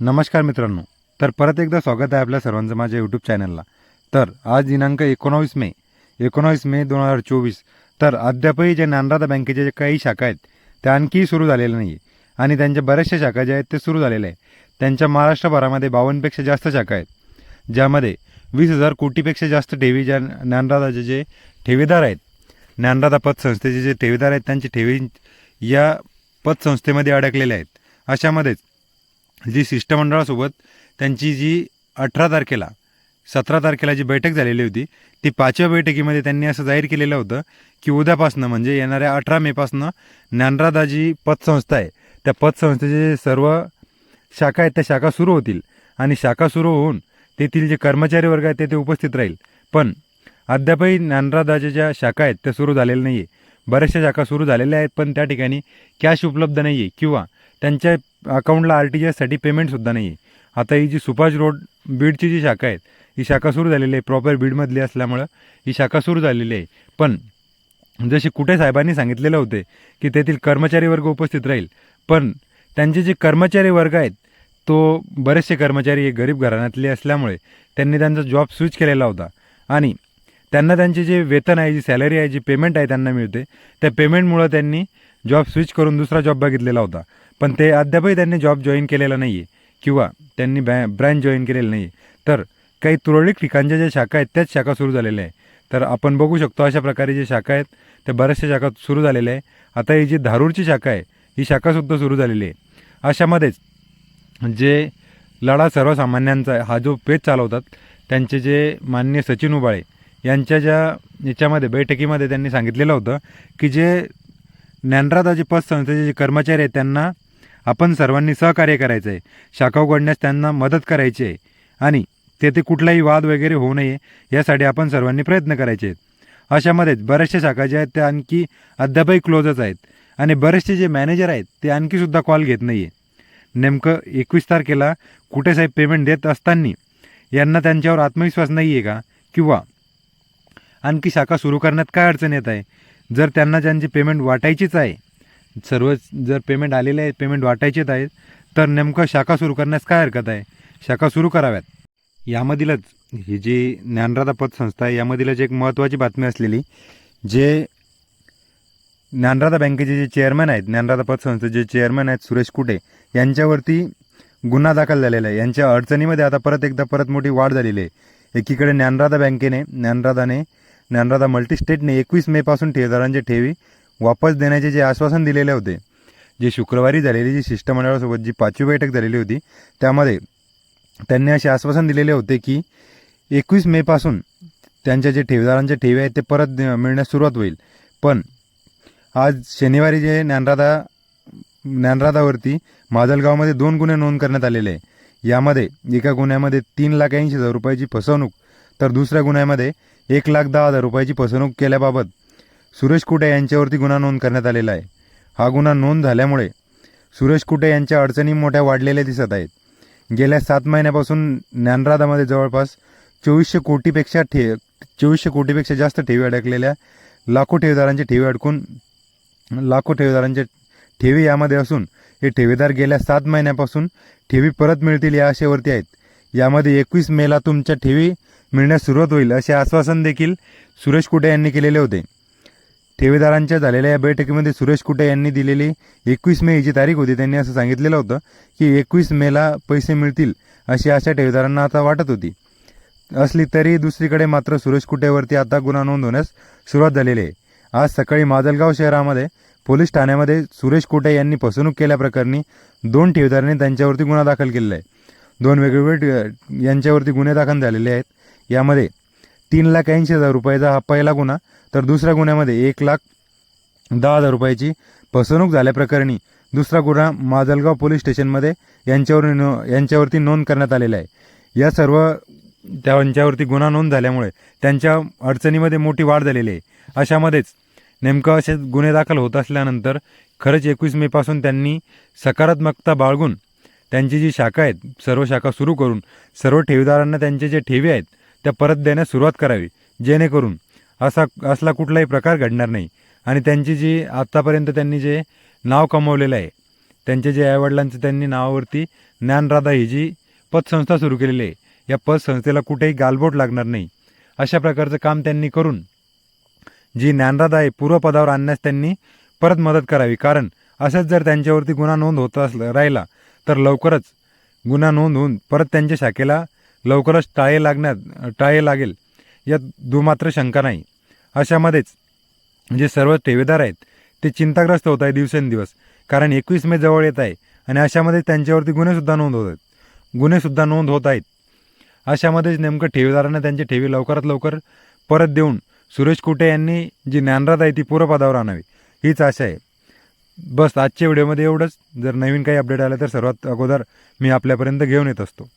नमस्कार मित्रांनो. तर परत एकदा स्वागत आहे आपल्या सर्वांचं माझ्या यूट्यूब चॅनलला तर आज दिनांक एकोणावीस मे एकोणावीस मे दोन हजार चोवीस. तर अद्यापही जे ज्ञानदादा बँकेच्या जे काही शाखा आहेत त्या आणखीही सुरू झालेल्या नाही आहे आणि त्यांच्या बऱ्याचशा शाखा ज्या आहेत ते सुरू झालेल्या आहेत. त्यांच्या महाराष्ट्रभरामध्ये बावन्नपेक्षा जास्त शाखा आहेत ज्यामध्ये वीस हजार कोटीपेक्षा जास्त ठेवी ज्या ज्ञानदादाचे जे ठेवीदार आहेत ज्ञानदादा पतसंस्थेचे जे ठेवीदार आहेत त्यांची ठेवी या पतसंस्थेमध्ये अडकलेल्या आहेत. अशामध्येच जी शिष्टमंडळासोबत त्यांची जी अठरा तारखेला सतरा तारखेला जी बैठक झालेली होती ती पाचव्या बैठकीमध्ये त्यांनी असं जाहीर केलेलं होतं की उद्यापासनं म्हणजे येणाऱ्या अठरा मेपासनं ज्ञानराधा जी पतसंस्था आहे. त्या पतसंस्थेचे जे सर्व शाखा आहेत त्या शाखा सुरू होतील आणि शाखा सुरू होऊन तेथील जे कर्मचारी वर्ग आहेत ते ते उपस्थित राहील. पण अद्यापही ज्ञानराधाच्या ज्या शाखा आहेत त्या सुरू झालेल्या नाही आहे बऱ्याचशा शाखा सुरू झालेल्या आहेत पण त्या ठिकाणी कॅश उपलब्ध नाही आहे किंवा त्यांच्या अकाउंटला आर टी जी एससाठी पेमेंटसुद्धा नाही आहे आता ही जी सुभाष रोड बीडची जी शाखा आहेत ही शाखा सुरू झालेली आहे प्रॉपर बीडमधली असल्यामुळं ही शाखा सुरू झालेली आहे. पण जसे कुठे साहेबांनी सांगितलेलं होते की तेथील कर्मचारी वर्ग उपस्थित राहील पण त्यांचे जे कर्मचारी वर्ग आहेत तो बरेचसे कर्मचारी हे गरीब घराण्यातले असल्यामुळे त्यांनी त्यांचा जॉब स्विच केलेला होता. आणि त्यांना त्यांचे जे वेतन आहे जी सॅलरी आहे जी पेमेंट आहे त्यांना मिळते त्या पेमेंटमुळं त्यांनी जॉब स्विच करून दुसरा जॉब बघितलेला होता. पण ते अद्यापही त्यांनी जॉब जॉईन केलेला नाही आहे किंवा त्यांनी बॅ ब्रँच जॉईन केलेलं नाही आहे तर काही तुरळक ठिकाणच्या ज्या शाखा आहेत त्याच शाखा सुरू झालेल्या आहे. तर आपण बघू शकतो अशा प्रकारे जे शाखा आहेत त्या बऱ्याचशा शाखा सुरू झालेल्या आहे. आता ही जी धारूरची शाखा आहे ही शाखासुद्धा सुरू झालेली आहे. अशामध्येच जे लढा सर्वसामान्यांचा आहे, हा जो पेज चालवतात त्यांचे जे मान्य सचिन उबाळे यांच्या ज्या याच्यामध्ये बैठकीमध्ये त्यांनी सांगितलेलं होतं की जे ज्ञानराधाचे पतसंस्थेचे जे कर्मचारी आहेत त्यांना आपण सर्वांनी सहकार्य करायचं आहे शाखा उघडण्यास त्यांना मदत करायची आहे आणि तेथे कुठलाही वाद वगैरे होऊ नये यासाठी आपण सर्वांनी प्रयत्न करायचे आहेत अशामध्येच बऱ्याचशा शाखा ज्या आहेत त्या आणखी अद्यापही क्लोजच आहेत. आणि बरेचसे जे मॅनेजर आहेत ते आणखीसुद्धा कॉल घेत नाही आहे नेमकं एकवीस तारखेला कुठे साहेब पेमेंट देत असताना यांना त्यांच्यावर आत्मविश्वास नाही आहे का? किंवा आणखी शाखा सुरू करण्यात काय अडचण येत आहे? जर त्यांना त्यांची पेमेंट वाटायचीच आहे सर्व जर पेमेंट आलेले आहेत पेमेंट वाटायचेच आहेत तर नेमकं शाखा सुरू करण्यास काय हरकत आहे? शाखा सुरू कराव्यात. यामधीलच ही जी ज्ञानराधा पतसंस्था आहे यामधीलच एक महत्त्वाची बातमी असलेली जे ज्ञानराधा बँकेचे जे चेअरमॅन आहेत ज्ञानराधा पतसंस्थेचे जे चेअरमॅन आहेत सुरेश कुटे यांच्यावरती गुन्हा दाखल झालेला आहे. यांच्या अडचणीमध्ये आता परत एकदा परत मोठी वाढ झालेली आहे. एकीकडे ज्ञानराधा बँकेने ज्ञानराधाने ज्ञानराधा मल्टीस्टेटने एकवीस मेपासून ठेवीदारांचे ठेवी वापस देण्याचे जे आश्वासन दिलेले होते जे शुक्रवारी झालेली जी शिष्टमंडळासोबत जी पाचवी बैठक झालेली होती त्यामध्ये त्यांनी असे आश्वासन दिलेले होते की एकवीस मेपासून त्यांच्या जे ठेवीदारांचे ठेवी आहेत ते परत मिळण्यास सुरुवात होईल. पण आज शनिवारी जे ज्ञानराधा ज्ञानराधावरती माजलगावमध्ये दोन गुन्हे नोंद करण्यात आलेले आहे यामध्ये एका गुन्ह्यामध्ये तीन लाख ऐंशी हजार रुपयाची फसवणूक तर दुसऱ्या गुन्ह्यामध्ये एक लाख दहा हजार रुपयाची फसवणूक केल्याबाबत सुरेश कुटे यांच्यावरती गुन्हा नोंद करण्यात आलेला आहे. हा गुन्हा नोंद झाल्यामुळे सुरेश कुटे यांच्या अडचणी मोठ्या वाढलेल्या दिसत आहेत. गेल्या सात महिन्यापासून ज्ञानराधामध्ये जवळपास चोवीसशे कोटीपेक्षा ठे चोवीसशे कोटीपेक्षा जास्त ठेवी अडकलेल्या लाखो ठेवीदारांचे ठेवी अडकून लाखो ठेवीदारांचे ठेवी यामध्ये असून हे ठेवीदार गेल्या सात महिन्यापासून ठेवी परत मिळतील या आशेवरती आहेत. यामध्ये एकवीस मेला तुमच्या ठेवी मिळण्यास सुरुवात होईल असे आश्वासन देखील सुरेश कुटे यांनी केलेले होते. ठेवीदारांच्या झालेल्या या बैठकीमध्ये सुरेश कुटे यांनी दिलेली एकवीस मे ही जी तारीख होती. त्यांनी असं सांगितलेलं होतं की एकवीस मेला पैसे मिळतील अशी आशा ठेवीदारांना आता वाटत होती. असली तरी दुसरीकडे मात्र सुरेश कुटेवरती आता गुन्हा नोंद होण्यास सुरुवात झालेली आहे. आज सकाळी माजलगाव शहरामध्ये पोलीस ठाण्यामध्ये सुरेश कुटे यांनी फसवणूक केल्याप्रकरणी दोन ठेवीदारांनी त्यांच्यावरती गुन्हा दाखल केलेला आहे. दोन वेगवेगळे यांच्यावरती गुन्हे दाखल झालेले आहेत. यामध्ये तीन लाख ऐंशी हजार रुपयाचा हा पहिला गुन्हा तर दुसऱ्या गुन्ह्यामध्ये एक लाख दहा हजार रुपयाची फसवणूक झाल्याप्रकरणी दुसरा गुन्हा माजलगाव पोलीस स्टेशनमध्ये यांच्यावर नो यांच्यावरती नोंद करण्यात आलेला आहे. या सर्व त्यांच्यावरती गुन्हा नोंद झाल्यामुळे त्यांच्या अडचणीमध्ये मोठी वाढ झालेली आहे. अशामध्येच नेमकं असे गुन्हे दाखल होत असल्यानंतर खरंच एकवीस मेपासून त्यांनी सकारात्मकता बाळगून त्यांची जी शाखा आहेत सर्व शाखा सुरू करून सर्व ठेवीदारांना त्यांचे जे ठेवी आहेत त्या परत देण्यास सुरुवात करावी जेणेकरून असा असला कुठलाही प्रकार घडणार नाही. आणि त्यांची जी आत्तापर्यंत त्यांनी जे नाव कमवलेलं आहे त्यांच्या जे आईवडिलांचं त्यांनी नावावरती ज्ञानराधा ही जी पतसंस्था सुरू केलेली आहे या पतसंस्थेला कुठेही गालबोट लागणार नाही. अशा प्रकारचं काम त्यांनी करून जी ज्ञानराधा आहे पूर्वपदावर आणण्यास त्यांनी परत मदत करावी. कारण असंच जर त्यांच्यावरती गुन्हा नोंद होत असलं राहिला तर लवकरच गुन्हा नोंद होऊन परत त्यांच्या शाखेला लवकरच टाळे लागण्यात टाळे लागेल. यात दुमात्र शंका नाही. अशामध्येच जे सर्व ठेवेदार आहेत ते चिंताग्रस्त होत आहे दिवसेंदिवस. कारण एकवीस मे जवळ येत आहे आणि अशामध्ये त्यांच्यावरती गुन्हेसुद्धा नोंद होत आहेत. गुन्हेसुद्धा नोंद होत आहेत. अशामध्येच नेमकं ठेवीदारांना त्यांची ठेवी लवकरात लवकर परत देऊन सुरेश कुटे यांनी जी ज्ञानरात आहे ती पूर्वपदावर आणावी हीच आशा आहे. बस आजच्या व्हिडिओमध्ये एवढंच. जर नवीन काही अपडेट आलं तर सर्वात अगोदर मी आपल्यापर्यंत घेऊन येत असतो.